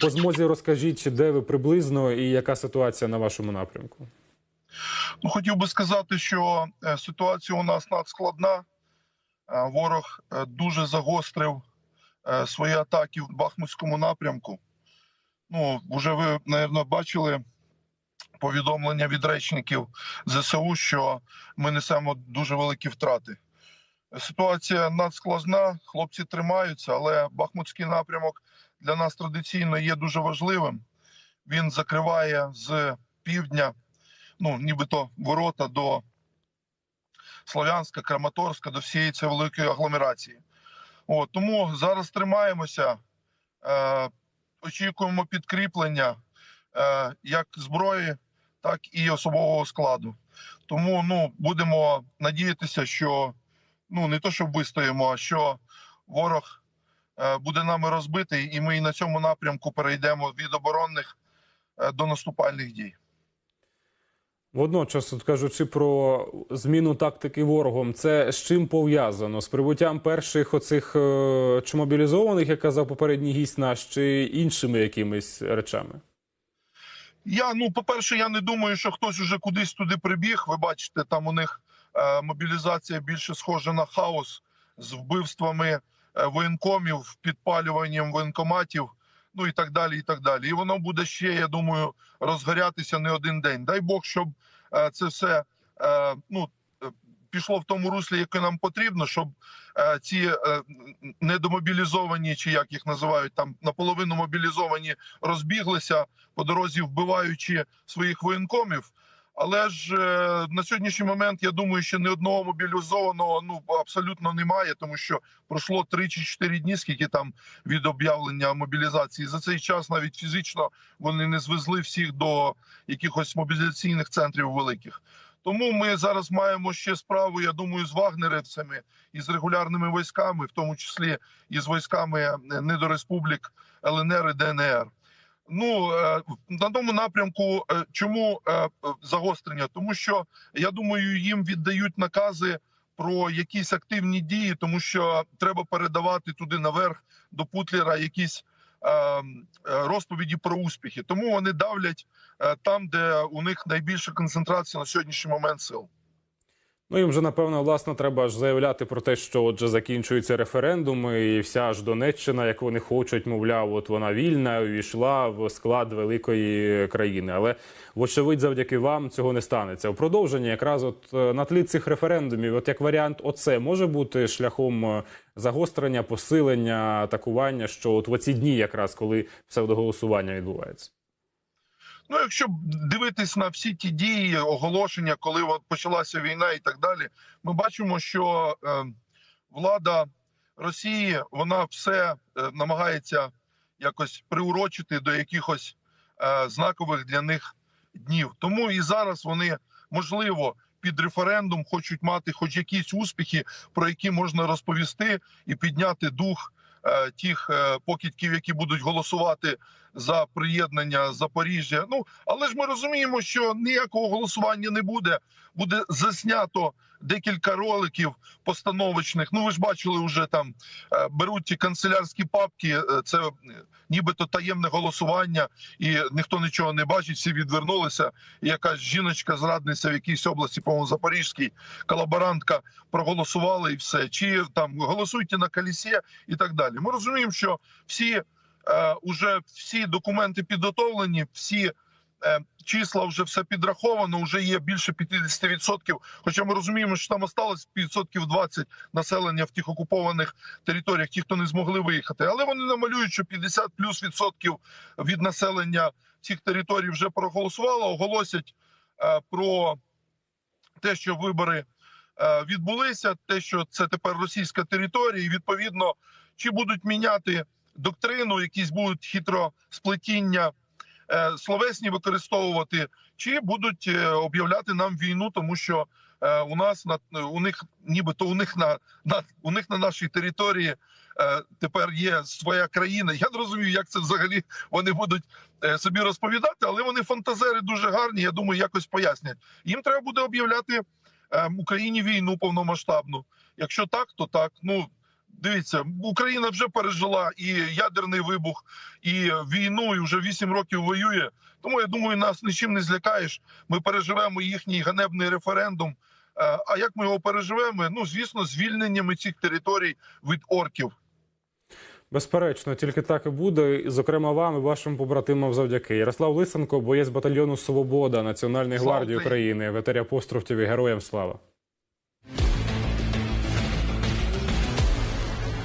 По змозі розкажіть, де ви приблизно і яка ситуація на вашому напрямку? Ну, хотів би сказати, що е, ситуація у нас надскладна. Е, Ворог е, дуже загострив свої атаки в Бахмутському напрямку. Ну, вже ви, мабуть, бачили повідомлення від речників ЗСУ, що ми несемо дуже великі втрати. Ситуація надскладна, хлопці тримаються, але Бахмутський напрямок для нас традиційно є дуже важливим. Він закриває з півдня ну, нібито ворота до Слов'янська, Краматорська, до всієї цієї великої агломерації. От, тому зараз тримаємося, е, очікуємо підкріплення е, як зброї, так і особового складу. Тому ну, будемо надіятися, що ну, не то, що вистоїмо, а що ворог буде нами розбитий, і ми і на цьому напрямку перейдемо від оборонних е, до наступальних дій. Водночас, от кажучи про зміну тактики ворогом, це з чим пов'язано? З прибуттям перших оцих е, чи мобілізованих, як казав попередній гість наш, чи іншими якимись речами? Я ну, по-перше, я не думаю, що хтось уже кудись туди прибіг. Ви бачите, там у них е, мобілізація більше схожа на хаос з вбивствами е, воєнкомів, підпалюванням воєнкоматів, ну і так далі. І так далі. І воно буде ще, я думаю, розгорятися не один день. Дай Бог, щоб е, це все е, ну, е, пішло в тому руслі, яке нам потрібно, щоб е, ці е, недомобілізовані, чи як їх називають, там наполовину мобілізовані, розбіглися по дорозі, вбиваючи своїх воєнкомів. Але ж е, на сьогоднішній момент я думаю, що ні одного мобілізованого ну абсолютно немає, тому що пройшло 3 чи 4 дні, скільки там від об'явлення мобілізації. За цей час навіть фізично вони не звезли всіх до якихось мобілізаційних центрів великих. Тому ми зараз маємо ще справу, я думаю, з вагнерівцями і з регулярними військами, в тому числі і з військами недореспублік ЛНР і ДНР. Ну е, на тому напрямку, е, чому е, загострення? Тому що я думаю, їм віддають накази про якісь активні дії, тому що треба передавати туди наверх до Путлера якісь розповіді про успіхи. Тому вони давлять там, де у них найбільша концентрація на сьогоднішній момент сил. Ну їм вже напевно власне треба ж заявляти про те, що отже закінчуються референдуми, і вся ж Донеччина, як вони хочуть, мовляв, от вона вільна, увійшла в склад великої країни. Але вочевидь, завдяки вам цього не станеться. У продовження, якраз от е, на тлі цих референдумів, от як варіант, оце може бути шляхом е, загострення, посилення, атакування, що от в оці дні, якраз коли псевдоголосування відбувається. Ну, якщо дивитись на всі ті дії, оголошення, коли от почалася війна і так далі, ми бачимо, що е, влада Росії вона все е, намагається якось приурочити до якихось е, знакових для них днів. Тому і зараз вони можливо під референдум хочуть мати хоч якісь успіхи, про які можна розповісти і підняти дух. Е, тих е, покидьків, які будуть голосувати за приєднання Запоріжжя. Ну але ж ми розуміємо, що ніякого голосування не буде. Буде заснято декілька роликів постановочних. Ну ви ж бачили, вже там е, беруть ті канцелярські папки. Це нібито таємне голосування, і ніхто нічого не бачить. Всі відвернулися. Якась жіночка, зрадниця в якійсь області, по-моєму, Запорізькій колаборантка проголосувала і все. Чи там голосуйте на колісі і так далі. Ми розуміємо, що всі е, уже всі документи підготовлені, всі. Е, числа вже все підраховано, вже є більше 50%. Хоча ми розуміємо, що там осталось відсотків 20 населення в тих окупованих територіях, ті, хто не змогли виїхати. Але вони намалюють, що 50 плюс відсотків від населення цих територій вже проголосувало, оголосять е, про те, що вибори е, відбулися, те, що це тепер російська територія, і відповідно чи будуть міняти доктрину, якісь будуть хитросплетіння Е, словесні використовувати, чи будуть е, об'являти нам війну, тому що е, у нас на у них, нібито у них на на у них на нашій території тепер є своя країна. Я не розумію, як це взагалі вони будуть собі розповідати, але вони фантазери дуже гарні. Я думаю, якось пояснять. Їм треба буде об'являти Україні війну повномасштабну. Якщо так, то так. Ну Дивіться, Україна вже пережила і ядерний вибух, і війну, і вже 8 років воює. Тому я думаю, нас нічим не злякаєш. Ми переживемо їхній ганебний референдум. Е, А як ми його переживемо? Ну звісно, звільненнями цих територій від орків. Безперечно, тільки так і буде. І, Зокрема, вам і вашим побратимам завдяки. Ярослав Лисенко, боєць батальйону Свобода Національної Слава гвардії! України, ветеря апострофів і героям слава.